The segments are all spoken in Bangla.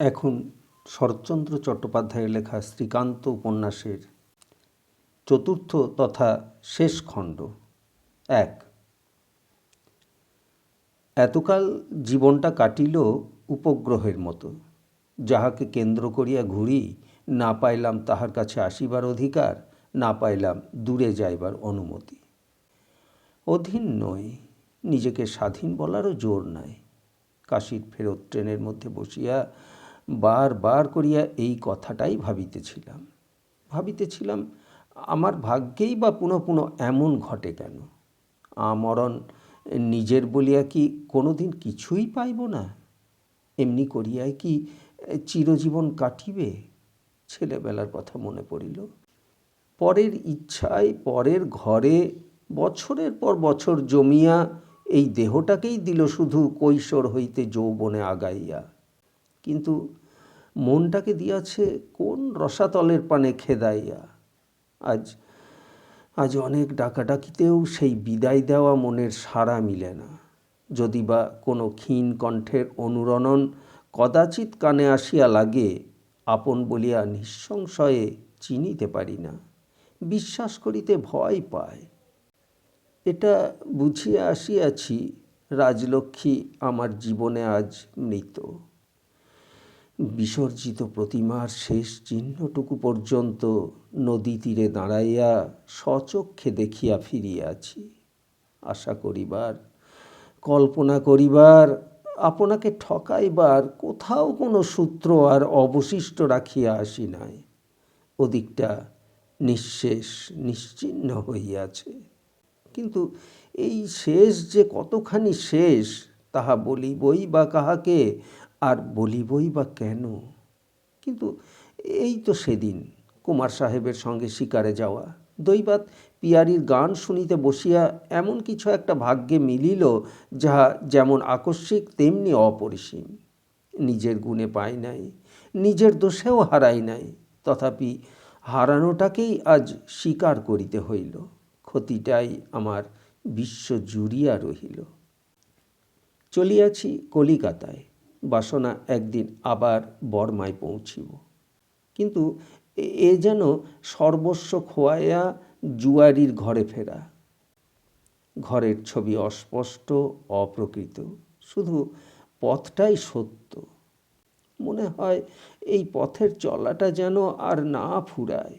এখন শরৎচন্দ্র চট্টোপাধ্যায়ের লেখা শ্রীকান্ত উপন্যাসের চতুর্থ তথা শেষ খণ্ড। এক। এতকাল জীবনটা কাটিল উপগ্রহের মতো। যাহাকে কেন্দ্র করিয়া ঘুরি, না পাইলাম তাহার কাছে আসিবার অধিকার, না পাইলাম দূরে যাইবার অনুমতি। অধীন নই, নিজেকে স্বাধীন বলারও জোর নাই। কাশীর ফেরত ট্রেনের মধ্যে বসিয়া বার বার করিয়া এই কথাটাই ভাবিতেছিলাম। ভাবিতেছিলাম, আমার ভাগ্যেই বা পুনঃ পুনঃ এমন ঘটে কেন? আমরণ নিজের বলিয়া কি কোনো দিন কিছুই পাইব না? এমনি করিয়াই কি চিরজীবন কাটিবে? ছেলেবেলার কথা মনে পড়িল। পরের ইচ্ছায় পরের ঘরে বছরের পর বছর জমিয়া এই দেহটাকেই দিল শুধু কৈশোর হইতে যৌবনে আগাইয়া। কিন্তু মনটাকে দিয়াছে, কোন রসাতলের পানে খেদাইয়া? আজ আজ অনেক ডাকাডাকিতেও সেই বিদায় দেওয়া মনের সাড়া মিলে না। যদি বা কোনো ক্ষীণ কণ্ঠের অনুরণন কদাচিৎ কানে আসিয়া লাগে, আপন বলিয়া নিঃসংশয়ে চিনিতে পারি না। বিশ্বাস করিতে ভয় পায়। এটা বুঝিয়া আসিয়াছি, রাজলক্ষ্মী আমার জীবনে আজ মৃত। বিসর্জিত প্রতিমার শেষ চিহ্নটুকু পর্যন্ত নদী তীরে দাঁড়াইয়া সচক্ষে দেখিয়া ফিরিয়াছি। আশা করিবার, কল্পনা করিবার, আপনাকে ঠকাইবার কোথাও কোনো সূত্র আর অবশিষ্ট রাখিয়া আসি নাই। ওদিকটা নিঃশেষ, নিশ্চিহ্ন হইয়াছে। কিন্তু এই শেষ যে কতখানি শেষ, তাহা বলিবই বা কাহাকে? আর বলিবই বা কেন? কিন্তু এই তো সেদিন। কুমার সাহেবের সঙ্গে শিকারে যাওয়া। দৈবাত পিয়ারির গান শুনিতে বসিয়া এমন কিছু একটা ভাগ্যে মিলিল, যাহা যেমন আকস্মিক, তেমনি অপরিসীম। নিজের গুণে পাই নাই, নিজের দোষেও হারাই নাই। তথাপি হারানোটাকেই আজ স্বীকার করিতে হইল। ক্ষতিটাই আমার বিশ্ব জুড়িয়া রহিল। চলিয়াছি কলিকাতায়। বাসনা একদিন আবার বর্মায় পৌঁছিব। কিন্তু এ যেন সর্বস্ব খোয়াইয়া জুয়ারির ঘরে ফেরা। ঘরের ছবি অস্পষ্ট, অপ্রকৃত, শুধু পথটাই সত্য। মনে হয় এই পথের চলাটা যেন আর না ফুরায়।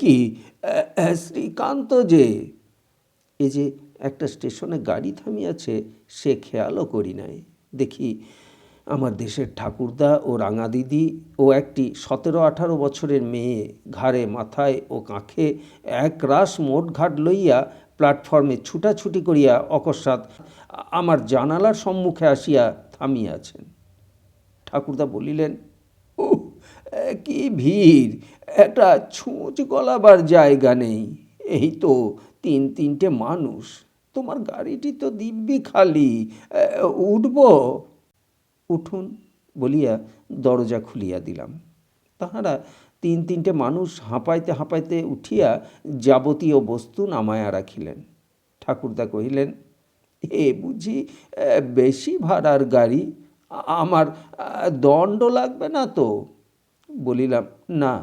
কি? শ্রীকান্ত যে? এ যে একটা স্টেশনে গাড়ি থামিয়াছে, সে খেয়ালও করি নাই। দেখি আমার দেশের ঠাকুরদা ও রাঙা দিদি ও একটি সতেরো আঠারো বছরের মেয়ে ঘাড়ে, মাথায় ও কাঁখে এক রাস মোট ঘাট লইয়া প্ল্যাটফর্মে ছুটাছুটি করিয়া অকস্মাৎ আমার জানালার সম্মুখে আসিয়া থামিয়াছেন। ঠাকুরদা বলিলেন ও কি ভিড়! একটা ছুঁচ গলাবার জায়গা নেই। এই তো তিন তিনটে মানুষ। তোমার গাড়িটি তো দিব্যি খালি উঠব? উঠুন বলিয়া দরজা খুলিয়া দিলাম। তাহারা তিন তিনটে মানুষ হাঁপাইতে হাঁপাইতে উঠিয়া যাবতীয় বস্তু নামায়া রাখিলেন। ঠাকুরদা কহিলেন, এ বুঝি বেশি ভাড়ার গাড়ি? আমার দণ্ড লাগবে না তো? বলিলাম, না,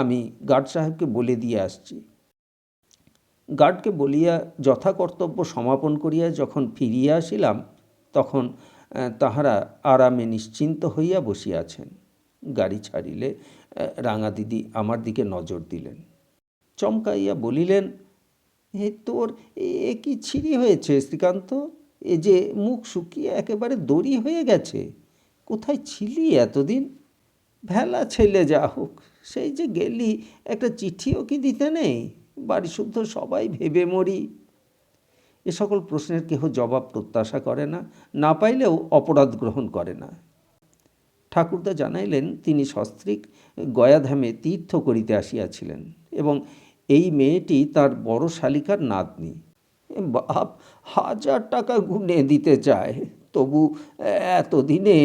আমি গার্ড সাহেবকে বলে দিয়ে আসছি। গার্ডকে বলিয়া যথাকর্তব্য সমাপন করিয়া যখন ফিরিয়া আসিলাম, তখন তাহারা আরামে নিশ্চিন্ত হইয়া বসিয়াছেন। গাড়ি ছাড়িলে রাঙা দিদি আমার দিকে নজর দিলেন। চমকাইয়া বলিলেন হে তোর এ কি ছিঁড়ি হয়েছে শ্রীকান্ত? এ যে মুখ শুকিয়ে একেবারে দড়ি হয়ে গেছে, কোথায় ছিলি এতদিন? ভেলা ছেলে যা হোক, সেই যে গেলি, একটা চিঠিও কি দিতে নেই? বাড়ি শুদ্ধ সবাই ভেবে মরি। এ সকল প্রশ্নের কেহ জবাব প্রত্যাশা করে না না পাইলেও অপরাধ গ্রহণ করে না। ঠাকুরদা জানাইলেন, তিনি সস্ত্রীক গয়াধামে তীর্থ করিতে আসিয়াছিলেন এবং এই মেয়েটি তার বড় শালিকার নাতনি। বাপ, হাজার টাকা গুনে দিতে চায়, তবু এতদিনে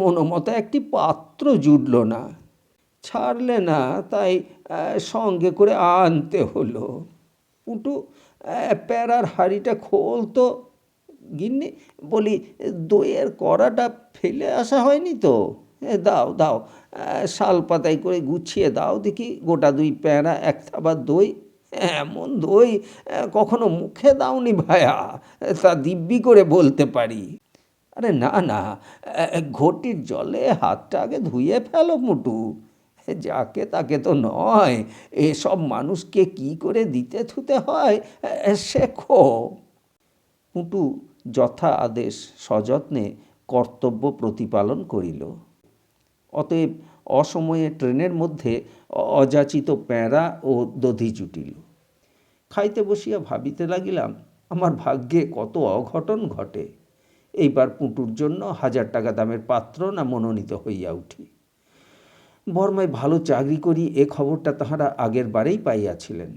মনোমতো একটি পাত্র জুটল না। ছাড়লে না তাই সঙ্গে করে আনতে হলো। পুটু প্যারার হাঁড়িটা খোল তো গিন্নি বলি, দইয়ের কড়াটা ফেলে আসা হয়নি তো? দাও দাও শাল পাতায় করে গুছিয়ে দাও দেখি, গোটা দুই প্যাঁড়া, এক থাবা দই। এমন দই কখনো মুখে দাওনি ভায়া, তা দিব্যি করে বলতে পারি। আরে না না ঘটির জলে হাতটা আগে ধুয়ে ফেলো মুটু। যাকে তাকে তো নয়, এসব মানুষকে কি করে দিতে থুতে হয়? শেখো। পুটু যথা আদেশ সযত্নে কর্তব্য প্রতিপালন করিল। অতএব অসময়ে ট্রেনের মধ্যে অযাচিত প্যাঁড়া ও দধি জুটিল। খাইতে বসিয়া ভাবিতে লাগিলাম, আমার ভাগ্যে কত অঘটন ঘটে। এইবার পুঁটুর জন্য হাজার টাকা দামের পাত্র না মনোনীত হইয়া উঠি। বর্মায় ভালো চাকরি করি, এ খবরটা তাহারা আগের বারেই পাইয়াছিলেন।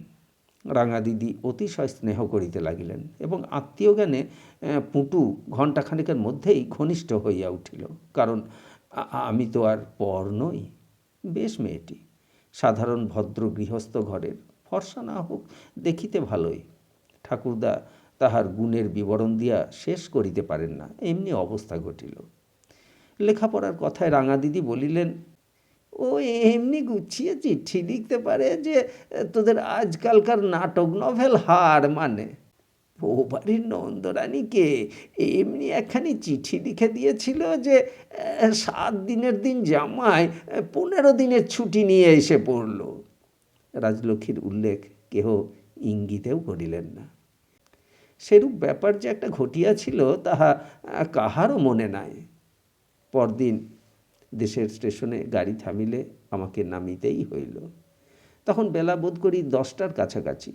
রাঙা দিদি অতিশয় স্নেহ করিতে লাগিলেন এবং আত্মীয় জ্ঞানে পুঁটু ঘণ্টাখানেকের মধ্যেই ঘনিষ্ঠ হইয়া উঠিল। কারণ আমি তো আর পর নই। বেশ মেয়েটি, সাধারণ ভদ্র গৃহস্থ ঘরের, ফর্সা না হোক, দেখিতে ভালোই। ঠাকুরদা তাহার গুণের বিবরণ দিয়া শেষ করিতে পারেন না, এমনি অবস্থা ঘটিল। লেখাপড়ার কথায় রাঙা দিদি বলিলেন ও এমনি গুছিয়ে চিঠি লিখতে পারে যে, তোদের আজকালকার নাটক নভেল হার মানে। ও বাড়ির নন্দরানীকে এমনি একখানি চিঠি লিখে দিয়েছিল যে, সাত দিনের দিন জামায় পনেরো দিনের ছুটি নিয়ে এসে পড়ল। রাজলক্ষ্মীর উল্লেখ কেহ ইঙ্গিতেও করিলেন না। সেরূপ ব্যাপার যে একটা ঘটিয়াছিল, তাহা কাহারও মনে নাই। পরদিন দেশের স্টেশনে গাড়ি থামিলে আমাকে নামিতেই হইল। তখন বেলা বোধ করি দশটার কাছাকাছি।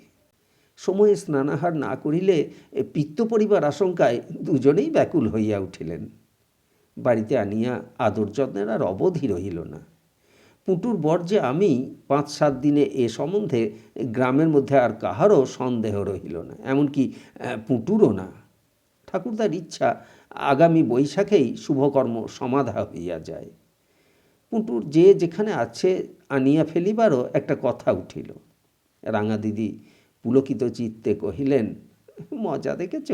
সময়ে স্নানাহার না করিলে পিত্ত পরিবার আশঙ্কায় দুজনেই ব্যাকুল হইয়া উঠিলেন। বাড়িতে আনিয়া আদর যত্নের আর অবধি রহিল না। পুটুর বর যে আমি, পাঁচ সাত দিনে এ সম্বন্ধে গ্রামের মধ্যে আর কাহারও সন্দেহ রহিল না, এমনকি পুটুরও না। ঠাকুরদার ইচ্ছা আগামী বৈশাখেই শুভকর্ম সমাধা হইয়া যায়। পুটুর যে যেখানে আছে আনিয়া ফেলিবারও একটা কথা উঠিল। রাঙা দিদি পুলকিত চিত্তে কহিলেন, মজা দেখেছ?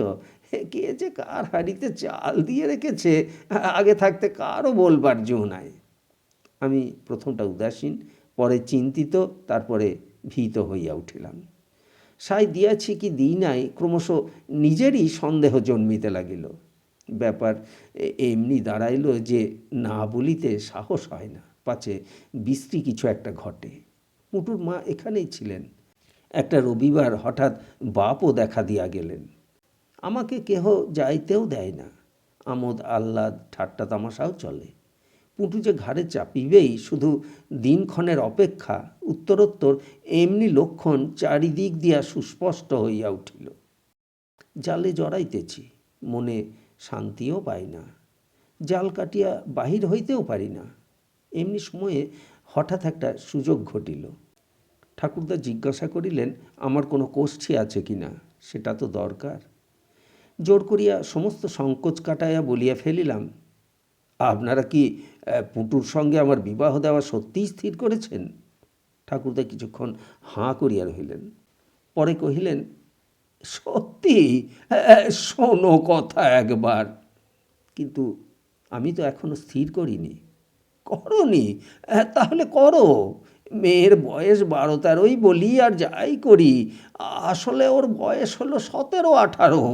কে যে কার হাড়িতে চাল দিয়ে রেখেছে? আগে থাকতে কারও বলবার জো নাই। আমি প্রথমটা উদাসীন, পরে চিন্তিত, তারপরে ভীত হইয়া উঠিলাম। সাই দিয়াছি কি দিই নাই, ক্রমশ নিজেরই সন্দেহ জন্মিতে লাগিল। ব্যাপার। এমনি দাঁড়াইল যে না বলিতে সাহস হয় না। পাছে বিশ্রী কিছু একটা ঘটে। পুটুর মা এখানেই ছিলেন। একটা রবিবার হঠাৎ বাপও দেখা দিয়া গেলেন। আমাকে কেহ যাইতেও দেয় না। আমোদ, আহ্লাদ, ঠাট্টা, তামাশাও চলে। পুটু যে ঘাড়ে চাপিবেই শুধু দিনক্ষণের অপেক্ষা, উত্তরোত্তর এমনি লক্ষণ চারিদিক দিয়া সুস্পষ্ট হইয়া উঠিল। জালে জড়াইতেছি, মনে শান্তিও পাই না। জাল কাটিয়া বাহির হইতেও পারি না। এমনি সময়ে হঠাৎ একটা সুযোগ ঘটিল। ঠাকুরদা জিজ্ঞাসা করিলেন, আমার কোনো কোষ্ঠী আছে কি না? সেটা তো দরকার। জোর করিয়া সমস্ত সংকোচ কাটাইয়া বলিয়া ফেলিলাম, আপনারা কি পুটুর সঙ্গে আমার বিবাহ দেওয়া সত্যিই স্থির করেছেন? ঠাকুরদা কিছুক্ষণ হাঁ করিয়া রহিলেন। পরে কহিলেন সত্যি? শোনো কথা একবার। কিন্তু আমি তো এখনও স্থির করিনি। আহ, তাহলে করো। মেয়ের বয়স বারো তেরোই বলি আর যাই করি। আসলে ওর বয়স হলো সতেরো আঠারো।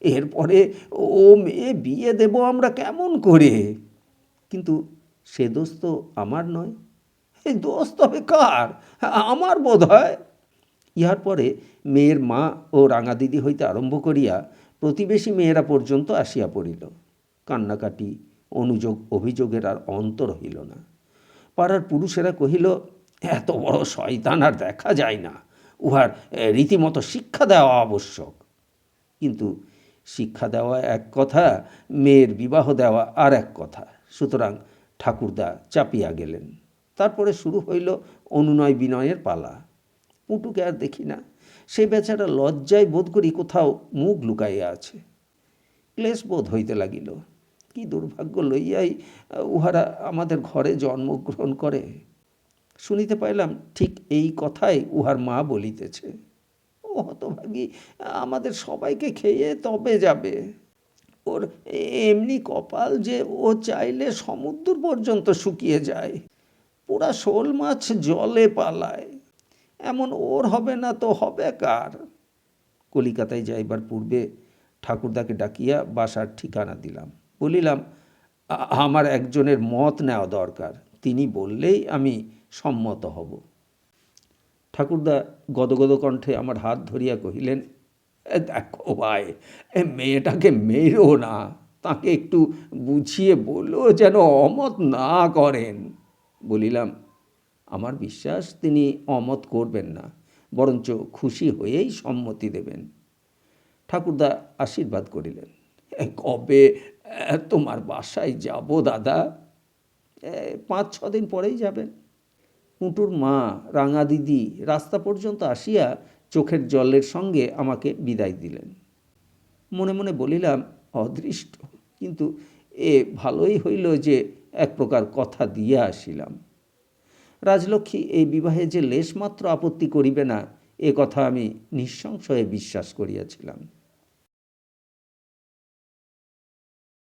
এরপরে ও মেয়ে বিয়ে দেব আমরা কেমন করে? কিন্তু সে দোষ তো আমার নয়। এই দোষ তবে কার? আমার বোধ হয় ইহার পরে মেয়ের মা ও রাঙা দিদি হইতে আরম্ভ করিয়া প্রতিবেশী মেয়েরা পর্যন্ত আসিয়া পড়িল। কান্নাকাটি, অনুযোগ, অভিযোগের আর অন্ত রহিল না। পাড়ার পুরুষেরা কহিল, এত বড় শয়তান আর দেখা যায় না। উহার রীতিমতো শিক্ষা দেওয়া আবশ্যক। কিন্তু শিক্ষা দেওয়া এক কথা, মেয়ের বিবাহ দেওয়া আর এক কথা। সুতরাং ঠাকুরদা চাপিয়া গেলেন। তারপরে শুরু হইল অনুনয় বিনয়ের পালা। পুটুকে আর দেখি না। সে বেচারা লজ্জায় বোধ করি কোথাও মুখ লুকাইয়া আছে। ক্লেশ বোধ হইতে লাগিল। কি দুর্ভাগ্য লইয়াই উহারা আমাদের ঘরে জন্মগ্রহণ করে। শুনিতে পাইলাম ঠিক এই কথাই উহার মা বলিতেছে। ও হতভাগী, আমাদের সবাইকে খেয়ে তবে যাবে। ওর এমনি কপাল যে ও চাইলে সমুদ্র পর্যন্ত শুকিয়ে যায়। পুরা শোল মাছ জলে পালায়। এমন ওর হবে না তো হবে কার? কলিকাতায় যাইবার পূর্বে ঠাকুরদাকে ডাকিয়া বাসার ঠিকানা দিলাম। বলিলাম আমার একজনের মত নেওয়া দরকার। তিনি বললেই আমি সম্মত হব। ঠাকুরদা গদগদ কণ্ঠে আমার হাত ধরিয়া কহিলেন, "এ দেখো ভাই, এ মেয়েটাকে মেরো না। তাকে একটু বুঝিয়ে বলো যেন অমত না করেন। বলিলাম আমার বিশ্বাস তিনি অমত করবেন না, বরঞ্চ খুশি হয়েই সম্মতি দেবেন। ঠাকুরদা আশীর্বাদ করিলেন। কবে? তোমার বাসায় যাব দাদা? পাঁচ ছ দিন পরেই যাবেন। পুঁটুর মা রাঙা দিদি রাস্তা পর্যন্ত আসিয়া চোখের জলের সঙ্গে আমাকে বিদায় দিলেন। মনে মনে বলিলাম, অদৃষ্ট, কিন্তু এ ভালোই হইল যে এক প্রকার কথা দিয়া আসিলাম। রাজলক্ষ্মী এই বিবাহে যে লেশমাত্র আপত্তি করিবে না এ কথা আমি নিঃসংশয়ে বিশ্বাস করিয়াছিলাম।